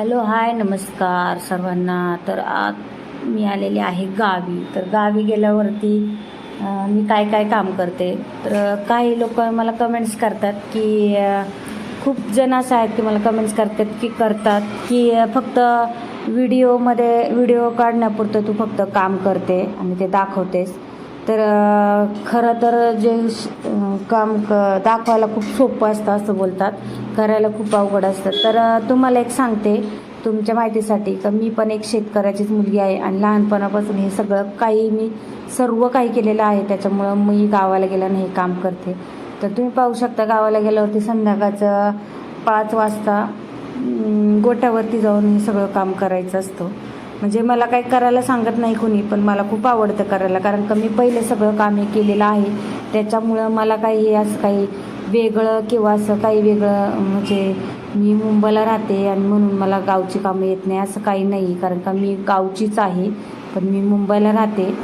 Hello hi नमस्कार सर्वांना. तर आज मी आलेले आहे गावी. तर गावी गेल्यावरती मी काय काय काम करते? तर काही लोक मला कमेंट्स करतात की खूप जण असं आहेत की मला कमेंट्स करतात की करतात की फक्त व्हिडिओमध्ये व्हिडिओ काढण्यापुरतं तू फक्त काम करते आणि ते दाखवतेस. तर खरं तर जे श- काम क दाखवायला खूप सोपं असतं असं बोलतात. करायला खूप अवघड असतं. तर तुम्हाला एक सांगते तुमच्या माहितीसाठी का मी पण एक शेतकऱ्याचीच मुलगी आहे आणि लहानपणापासून हे सगळं काही मी सर्व काही केलेलं आहे. त्याच्यामुळं मी गावाला गेल्यानं हे काम करते. तर तुम्ही पाहू शकता गावाला गेल्यावरती संध्याकाळचं पाच वाजता गोट्यावरती जाऊन हे सगळं काम करायचं असतं. म्हणजे मला काही करायला सांगत नाही कोणी पण मला खूप आवडतं करायला. कारण का मी पहिले सगळं काम हे केलेलं आहे. त्याच्यामुळं मला काही हे असं काही वेगळं किंवा असं काही वेगळं म्हणजे मी मुंबईला राहते आणि म्हणून मला गावची कामं येत नाही असं काही नाही. कारण का मी गावचीच आहे पण मी मुंबईला राहते.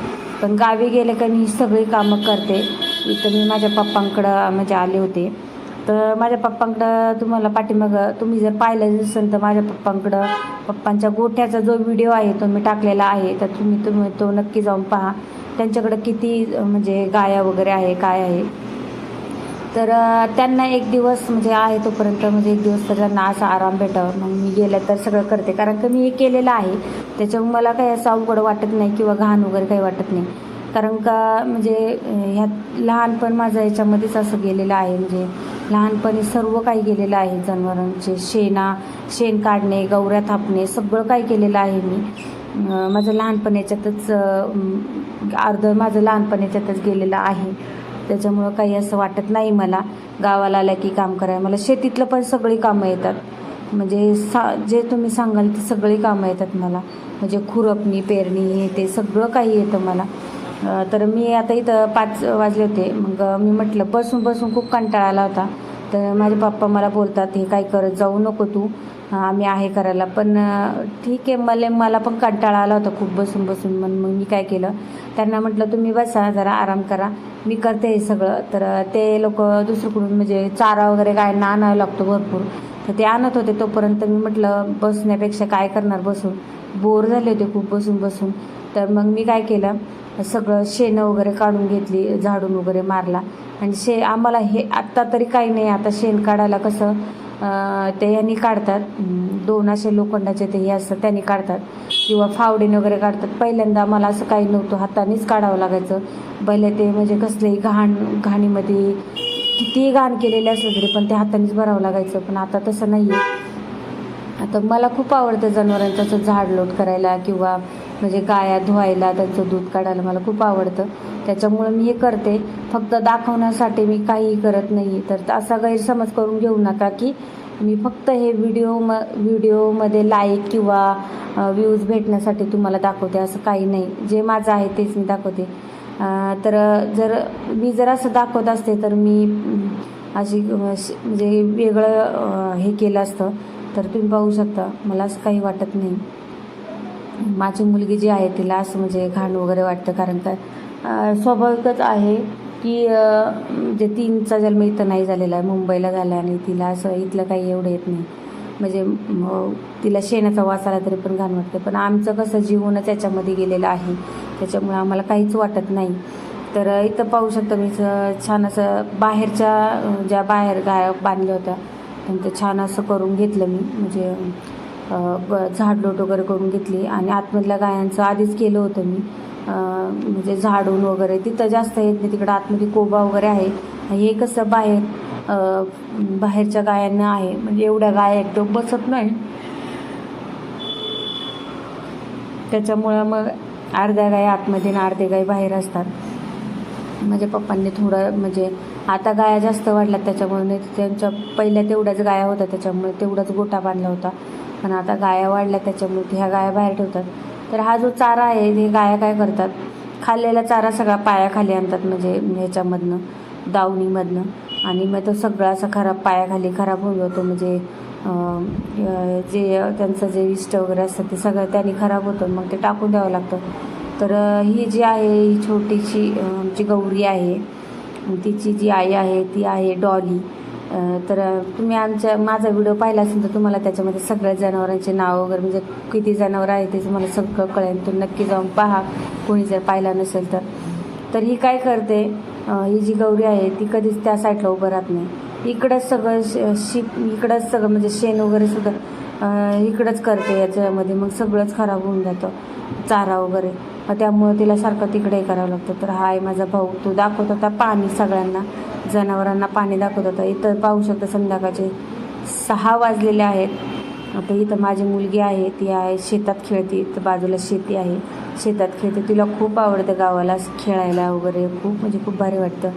पण गावी गेले का मी सगळी कामं करते. इथं मी माझ्या पप्पांकडं म्हणजे आले होते. तर माझ्या पप्पांकडं तुम्हाला पाठीमागं तुम्ही जर पाहिलं असेल तर माझ्या पप्पांकडं पप्पांच्या गोठ्याचा जो व्हिडिओ आहे तो मी टाकलेला आहे. तर तुम्ही तुम्ही तो नक्की जाऊन पहा. त्यांच्याकडं किती म्हणजे गाया वगैरे आहे काय आहे. तर त्यांना एक दिवस म्हणजे आहे तोपर्यंत म्हणजे एक दिवस तर त्यांना असा आराम भेटावं. मग मी गेलं तर सगळं करते. कारण का मी हे केलेलं आहे. त्याच्यामुळे मला काही असं अवघड वाटत नाही किंवा घाण वगैरे काही वाटत नाही. कारण का म्हणजे ह्यात लहानपण माझं याच्यामध्येच असं गेलेलं आहे. म्हणजे लहानपणी सर्व काही केलेलं आहे. जनावरांचे शेणा शेण काढणे गवऱ्या थापणे सगळं काही केलेलं आहे मी. माझं लहानपण याच्यातच अर्ध माझं लहानपण याच्यातच गेलेलं आहे. त्याच्यामुळं काही असं वाटत नाही मला. गावाला आल्या की काम करायला. मला शेतीतलं पण सगळी कामं येतात. म्हणजे सा जे तुम्ही सांगाल ते सगळी कामं येतात मला. म्हणजे खुरपणी पेरणी हे ते सगळं काही येतं मला. तर मी आता इथं पाच वाजले होते. मग मी म्हटलं बसून बसून खूप कंटाळा आला होता. तर माझे पप्पा मला बोलतात हे काय करत जाऊ नको तू. आम्ही आहे करायला. पण ठीक आहे मला मला पण कंटाळा आला होता खूप बसून बसून. मग मग मी काय केलं? त्यांना म्हटलं तुम्ही बसा जरा आराम करा. मी करते हे सगळं. तर ते लोक दुसरीकडून म्हणजे चारा वगैरे गायांना आणावा लागतो भरपूर. तर ते आणत होते तोपर्यंत मी म्हटलं बसण्यापेक्षा काय करणार बसून? बोर झाले होते खूप बसून बसून. तर मग मी काय केलं? सगळं शेणं वगैरे काढून घेतली झाडून वगैरे मारला. आणि शे आम्हाला हे आत्ता तरी काही नाही आता शेण काढायला कसं ते यांनी काढतात. दोन असे लोखंडाचे ते हे असतात त्यांनी काढतात. किंवा फावडीने वगैरे काढतात. पहिल्यांदा मला असं काही नव्हतं हातानेच काढावं लागायचं. पहिले ते म्हणजे कसलेही घाण घाणीमध्ये कितीही घाण केलेले असलं तरी पण ते हातानेच भरावं लागायचं. पण आता तसं नाही आहे आता मला खूप आवडतं जनावरांचं असं झाड लोट करायला किंवा म्हणजे गाया धुवायला त्यांचं दूध काढायला मला खूप आवडतं. त्याच्यामुळं मी हे करते. फक्त दाखवण्यासाठी मी काहीही करत नाही तर असा गैरसमज करून घेऊ नका की मी फक्त हे व्हिडिओ म व्हिडिओमध्ये लाईक किंवा व्ह्यूज भेटण्यासाठी तुम्हाला दाखवते. असं काही नाही. जे माझं आहे तेच मी दाखवते. तर जर मी जर असं दाखवत असते तर मी अशी म्हणजे वेगळं हे केलं असतं तर तुम्ही पाहू शकता. मला असं काही वाटत नाही. माझी मुलगी जी आहे तिला असं म्हणजे घाण वगैरे वाटतं कारण का स्वाभाविकच आहे की जे म्हणजे तीनचा जन्म इथं नाही झालेला आहे मुंबईला झाला आणि तिला असं इथलं काही एवढं येत नाही. म्हणजे तिला शेणाचा वास आला तरी पण घाण वाटते. पण आमचं कसं जीवनच याच्यामध्ये गेलेलं आहे. त्याच्यामुळे आम्हाला काहीच वाटत नाही. तर इथं पाहू शकतो मी छान असं बाहेरच्या ज्या बाहेर गाय बांधल्या होत्या त्यांचं छान असं करून घेतलं मी. म्हणजे झाडलोट वगैरे करून घेतली आणि आतमधल्या गायांचं आधीच केलं होतं मी. म्हणजे झाडून वगैरे तिथं जास्त येत नाही तिकडं आतमध्ये कोबा वगैरे आहे. हे कसं बाहेर बाहेरच्या गायांना आहे. म्हणजे एवढ्या गाया एकदम बसत नाही. त्याच्यामुळं मग अर्ध्या गाय आतमध्ये आणि अर्धे गाय बाहेर असतात. माझ्या पप्पांनी थोडं म्हणजे आता गाया जास्त वाढल्यात त्याच्यामुळे नाही त्यांच्या पहिल्या तेवढ्याच गाया होत्या त्याच्यामुळे तेवढाच गोटा बांधला होता. पण आता गाया वाढल्या त्याच्यामुळे ह्या गाया बाहेर ठेवतात. तर हा जो चारा आहे ते गाया काय करतात? खाल्लेला चारा सगळा पायाखाली आणतात म्हणजे ह्याच्यामधनं दावणीमधनं. आणि मग तो सगळा असा खराब पायाखाली खराब होऊन जातो म्हणजे जे त्यांचं जे इष्ट वगैरे असतं ते सगळं त्यांनी खराब होतं मग ते टाकून द्यावं लागतं. तर ही जी आहे ही छोटीशी आमची गौरी आहे तिची जी आई आहे ती आहे डॉली. तर तुम्ही आमच्या माझा व्हिडिओ पाहिला असेल तर तुम्हाला त्याच्यामध्ये सगळ्या जनावरांचे नाव वगैरे म्हणजे किती जनावरं आहे ते तुम्हाला सगळं कळेल. तुम्ही नक्की जाऊन पहा कोणी जर पाहिला नसेल तर. तर ही काय करते ही जी गौरी आहे ती कधीच त्या साईडला उभं राहत नाही. इकडंच सगळं शिप शीप इकडंच सगळं म्हणजे शेण वगैरे सुद्धा इकडंच करते याच्यामध्ये मग सगळंच खराब होऊन जातं चारा वगैरे. मग त्यामुळे तिला सारखं तिकडे करावं लागतं. तर हा आहे माझा भाऊ तो दाखवत होता पाणी सगळ्यांना. जनावरांना पाणी दाखवत होता इथं पाहू शकता संध्याकाळचे सहा वाजलेले आहेत. आता इथं माझी मुलगी आहे ती आहे शेतात खेळते. इथं बाजूला शेती आहे. शेतात खेळते. तिला खूप आवडतं गावाला खेळायला वगैरे. खूप म्हणजे खूप भारी वाटतं.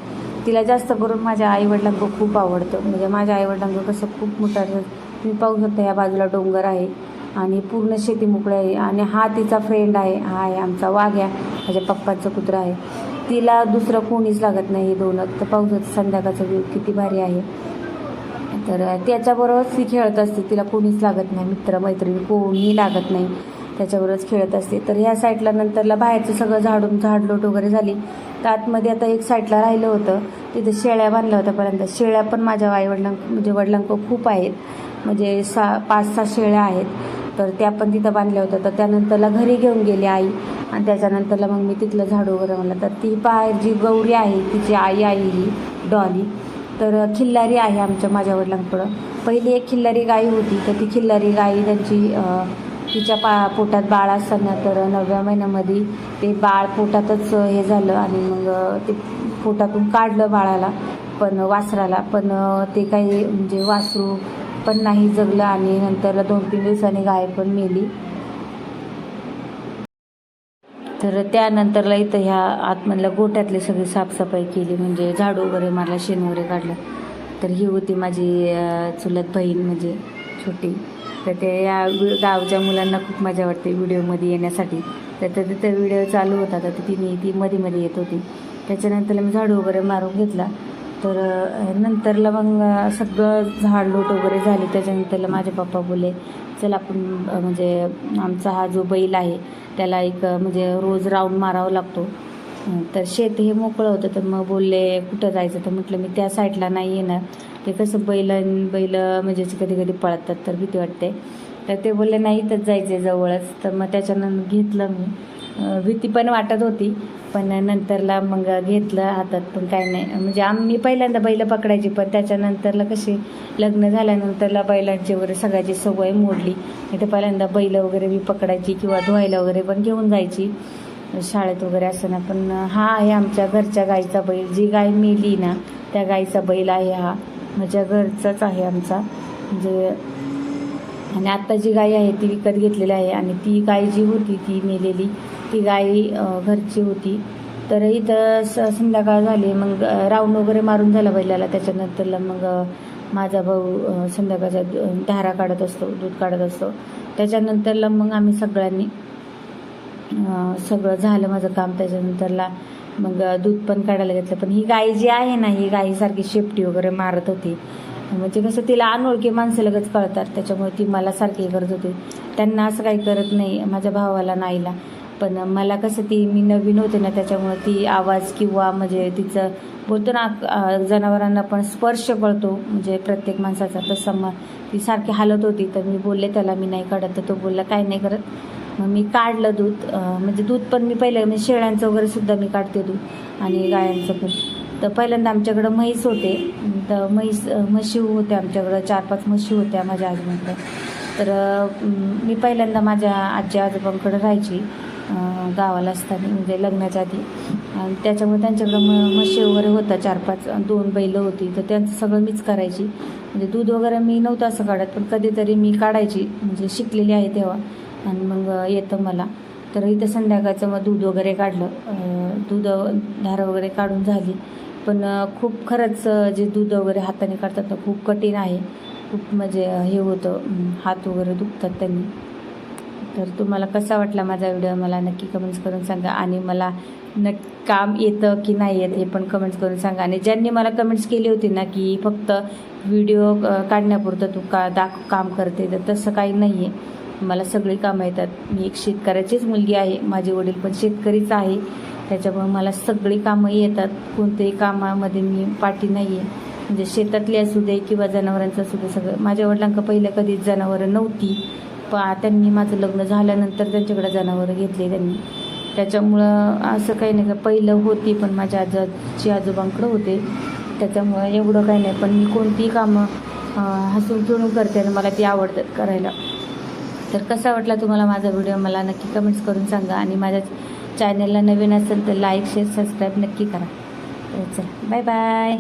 तिला जास्त करून माझ्या आईवडिलांना खूप आवडतं. म्हणजे माझ्या आईवडिलांक कसं खूप मोठं तुम्ही पाहू शकता या बाजूला डोंगर आहे आणि पूर्ण शेती मोकळी आहे. आणि हा तिचा फ्रेंड आहे. हा आहे आमचा वाघ आहे माझ्या पप्पाचं कुत्रा आहे. तिला दुसरं कोणीच लागत नाही हे दोनच तर पाहू संध्याकाळचं व्यू किती भारी आहे. तर त्याच्याबरोबरच ती खेळत असते. तिला कोणीच लागत नाही. मित्र मैत्रिणी कोणी लागत नाही. त्याच्याबरोबरच खेळत असते. तर ह्या साईडला नंतरला बाहेरचं सगळं झाडून झाडलोट वगैरे झाली. तर आतमध्ये आता एक साईडला राहिलं होतं. तिथं शेळ्या बांधल्या होत्या पर्यंत. शेळ्या पण माझ्या आईवडिलां म्हणजे वडिलांक खूप आहेत. म्हणजे सा पाच सहा शेळ्या आहेत. तर त्या पण तिथं बांधल्या होत्या. तर त्यानंतरला घरी घेऊन गेली आई. आणि त्याच्यानंतरला मग मी तिथलं झाडू वगैरे म्हणलं. तर ती बाहेर जी गौरी आहे तिची आई आहे ही डॉली. तर खिल्लारी आहे आमच्या माझ्या वडिलांकडं. पहिली एक खिल्लारी गाई होती तर ती खिल्लारी गाई त्यांची तिच्या पा पोटात बाळ असताना तर नवव्या महिन्यामध्ये ते बाळ पोटातच हे झालं आणि मग ते पोटातून काढलं बाळाला पण वासराला. पण ते काही म्हणजे वासरू पण नाही जगलं आणि नंतर दोन तीन दिवसांनी गाय पण मेली. तर त्यानंतरला इथं ह्या आतमधल्या गोट्यातली सगळी साफसफाई केली म्हणजे झाडू वगैरे मारला शेण वगैरे काढलं. तर ही होती माझी चुलत बहीण म्हणजे छोटी. तर ते या गावच्या मुलांना खूप मजा वाटते व्हिडिओमध्ये येण्यासाठी. तर तिथं व्हिडिओ चालू होता तर तिने ती मध्ये मध्ये येत होती. त्याच्यानंतर मी झाडू वगैरे मारून घेतला. तर नंतरला मग सगळं सगळं झाडलोट वगैरे झाली. त्याच्यानंतरला माझे पप्पा बोलले चल आपण म्हणजे आमचा हा जो बैल आहे त्याला एक म्हणजे रोज राऊंड मारावा लागतो. तर शेत हे मोकळं होतं तर मग बोलले कुठं जायचं? तर म्हटलं मी त्या साईडला नाही येणार. ते कसं बैल बैल म्हणजे कधी कधी पळतात तर भीती वाटते. तर ते बोलले नाही इथंच जायचे जवळच. तर मग त्याच्यानंतर घेतलं मी. भीती पण वाटत होती. पण नंतरला मग घेतलं हातात पण काय नाही. म्हणजे आम्ही पहिल्यांदा बैल पकडायची पण त्याच्यानंतरला कशी लग्न झाल्यानंतरला बैलांची वगैरे सगळ्याची सवय मोडली. नाही तर पहिल्यांदा बैल वगैरे मी पकडायची किंवा धुवायला वगैरे पण घेऊन जायची. शाळेत वगैरे असताना. पण हा आहे आमच्या घरच्या गाईचा बैल. जी गाय मेली ना त्या गाईचा बैल आहे हा. माझ्या घरचाच आहे आमचा. म्हणजे आणि आत्ता जी गाय आहे ती विकत घेतलेली आहे आणि ती गाय जी होती ती मेलेली. ती गाय घरची होती. तर इथं स संध्याकाळ झाली मग राऊंड वगैरे मारून झाला बैलाला. त्याच्यानंतरला मग माझा भाऊ संध्याकाळचा धारा काढत असतो दूध काढत असतो. त्याच्यानंतरला मग आम्ही सगळ्यांनी सगळं झालं माझं काम. त्याच्यानंतरला मग दूध पण काढायला घेतलं. पण ही गाय जी आहे ना ही गायीसारखी शेपटी वगैरे मारत होती. म्हणजे कसं तिला अनोळखी माणसं लगेच कळतात. त्याच्यामुळे ती मला सारखी करत होती. त्यांना असं काही करत नाही माझ्या भावाला नाहीला पण मला कसं ती मी नवीन होते ना त्याच्यामुळे ती आवाज किंवा म्हणजे तिचं बोलतो ना जनावरांना पण स्पर्श कळतो म्हणजे प्रत्येक माणसाचा तसं मग ती सारखी हालत होती तर मी बोलले त्याला मी नाही काढत. तर तो बोलला काय नाही करत. मग मी काढलं दूध म्हणजे दूध पण मी पहिलं म्हणजे शेळ्यांचं वगैरे सुद्धा मी काढते दूध आणि गायांचं पण. तर पहिल्यांदा आमच्याकडं म्हैस होते तर म्हैस म्हशी होत्या आमच्याकडं चार पाच म्हशी होत्या माझ्या आजोबांकडं तर मी पहिल्यांदा माझ्या आजी आजोबांकडे राहायची. गावाला असताना म्हणजे लग्नाच्या आधी. आणि त्याच्यामुळे त्यांच्याकडं म म्हशी वगैरे होता चार पाच दोन बैलं होती. तर त्यांचं सगळं मीच करायची. म्हणजे दूध वगैरे मी नव्हतं असं काढत पण कधीतरी मी काढायची. म्हणजे शिकलेली आहे तेव्हा. आणि मग येतं मला. तर इथं संध्याकाळचं मग दूध वगैरे काढलं. दूध धार वगैरे काढून झाली. पण खूप खरंच जे दूध वगैरे हाताने काढतात ना खूप कठीण आहे. खूप म्हणजे हे होतं. हात वगैरे दुखतात त्यांनी. तर तुम्हाला कसा वाटला माझा व्हिडिओ मला नक्की कमेंट्स करून सांगा. आणि मला नक् काम येतं की नाही येत हे पण कमेंट्स करून सांगा. आणि ज्यांनी मला कमेंट्स केली होती ना की फक्त व्हिडिओ काढण्यापुरतं तू का दाख काम करते तर तसं काही नाही आहे मला सगळी कामं येतात. मी एक शेतकऱ्याचीच मुलगी आहे. माझे वडील पण शेतकरीच आहे. त्याच्यामुळे मला सगळी कामं येतात. कोणत्याही कामामध्ये मी पाठी नाही आहे म्हणजे शेतातली असू दे किंवा जनावरांचं असू दे सगळं. माझ्या वडिलांका पहिलं कधीच जनावरं नव्हती. पण त्यांनी माझं लग्न झाल्यानंतर त्यांच्याकडे जनावरं घेतले त्यांनी. त्याच्यामुळं असं काही नाही का पहिलं होती पण माझ्या आजाची आजोबांकडं होते. त्याच्यामुळं एवढं काही नाही पण मी कोणतीही कामं हसून खेळून करते आणि मला ती आवडतात करायला. तर कसा वाटला तुम्हाला माझा व्हिडिओ? मला नक्की कमेंट्स करून सांगा आणि माझ्या चॅनलला नवीन असेल तर लाईक शेअर सबस्क्राईब नक्की करा. चला बाय बाय